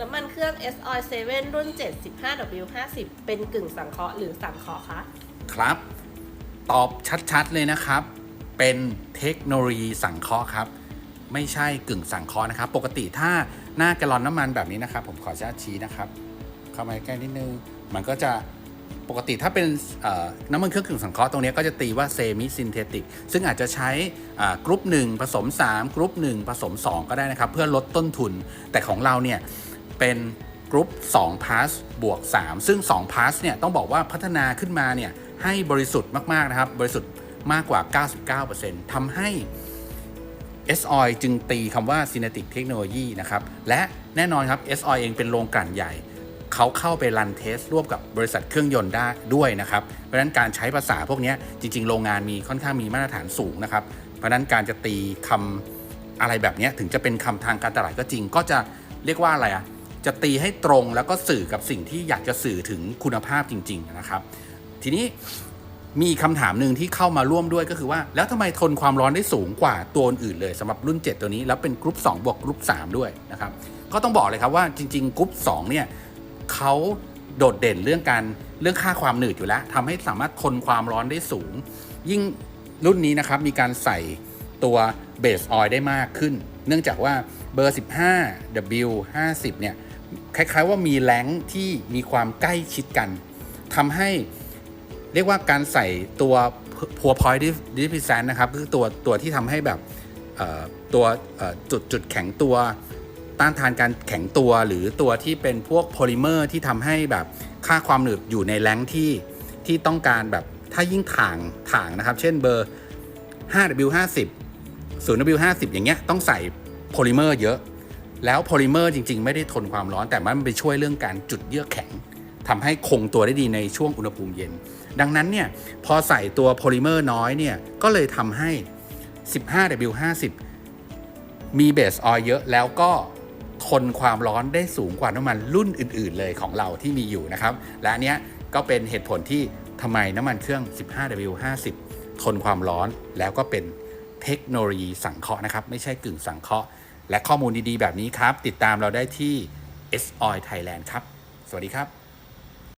น้ำมันเครื่อง S Oil 7รุ่น 75W50 เป็นกึ่งสังเคราะห์หรือสังเคราะห์คะ ครับ ตอบชัดๆเลยนะครับ เป็นเทคโนโลยีสังเคราะห์ครับ ไม่ใช่กึ่งสังเคราะห์นะครับ ปกติถ้าหน้าแกลลอนน้ำมันแบบนี้นะครับ ผมขอชาชี้นะครับ เข้ามาใกล้นิดนึง มันก็จะปกติถ้าเป็นน้ำมันเครื่องกึ่งสังเคราะห์ตรงนี้ก็จะตีว่าเซมิซินเทติกซึ่งอาจจะใช้กรุ๊ป1ผสม 3 กรุ๊ป1ผสม 2 ก็ได้นะครับ เพื่อลดต้นทุนแต่ของเราเนี่ย เป็นกรุ๊ป2 pass บวก 3 ซึ่ง2 pass เนี่ยต้องบอกว่าพัฒนาขึ้นมาเนี่ยให้บริสุทธิ์มากๆนะครับ บริสุทธิ์มากกว่า 99%ทำให้ SOI จึงตีคำว่า Cinetic Technology นะครับ และแน่นอนครับ SOI เองเป็นโรงกลั่นใหญ่ เขาเข้าไปรันเทสร่วมกับบริษัทเครื่องยนต์ได้ด้วยนะครับ เพราะฉะนั้นการใช้ภาษาพวกนี้จริง ๆ โรงงานมีค่อนข้างมีมาตรฐานสูงนะครับ เพราะนั้นการจะตีคำอะไรแบบนี้ถึงจะเป็นคำทางการตลาดก็จริง ก็จะเรียกว่าอะไรอะ จะตีให้ตรงแล้วก็สื่อกับสิ่งที่อยากจะสื่อถึงคุณภาพจริง ๆ นะครับ ทีนี้มีคำถามหนึ่งที่เข้ามาร่วมด้วยก็คือว่า แล้วทำไมทนความร้อนได้สูงกว่าตัวอื่นเลยสำหรับรุ่น 7 ตัวนี้ แล้วเป็นกรุ๊ป2บวกกรุ๊ป3ด้วยนะครับ ก็ต้องบอกเลยครับว่าจริง ๆกรุ๊ป2เนี่ยเขาโดดเด่นเรื่องการเรื่องค่าความหนืดอยู่แล้วทำให้สามารถทนความร้อนได้สูง ยิ่งรุ่นนี้นะครับมีการใส่ตัวเบสออยล์ได้มากขึ้น เนื่องจากว่าเบอร์ 15 W 50เนี่ย คล้ายๆว่ามีแรงที่มีความใกล้ชิดกันทำให้เรียกว่าการใส่ตัว poor point diffusion นะครับคือตัวตัวที่ทำให้แบบตัวจุดจุดแข็งตัวต้านทานการแข็งตัวหรือตัวที่เป็นพวกโพลิเมอร์ที่ทำให้แบบค่าความหนืดอยู่ในแรงที่ที่ต้องการแบบถ้ายิ่งถ่างถ่างนะครับ เช่นเบอร์ 5W50 0W50 อย่างเงี้ยต้องใส่โพลิเมอร์เยอะ แล้วโพลิเมอร์จริง ๆ ไม่ได้ทนความร้อน แต่มันไปช่วยเรื่องการจุดเยือกแข็งทำให้คงตัวได้ดีในช่วงอุณหภูมิเย็น ดังนั้นเนี่ยพอใส่ตัวโพลิเมอร์น้อยเนี่ยก็เลยทำให้ 15W50 มีเบสออยเยอะแล้วก็ทนความร้อนได้สูงกว่าน้ำมันรุ่นอื่น ๆ เลยของเราที่มีอยู่นะครับ และอันเนี้ยก็เป็นเหตุผลที่ทำไมน้ำมันเครื่อง 15W50 ทนความร้อนแล้วก็เป็นเทคโนโลยีสังเคราะห์นะครับ ไม่ใช่กึ่งสังเคราะห์ และข้อมูลดีๆ แบบนี้ครับ ติดตามเราได้ที่ S Oil Thailand ครับ สวัสดีครับ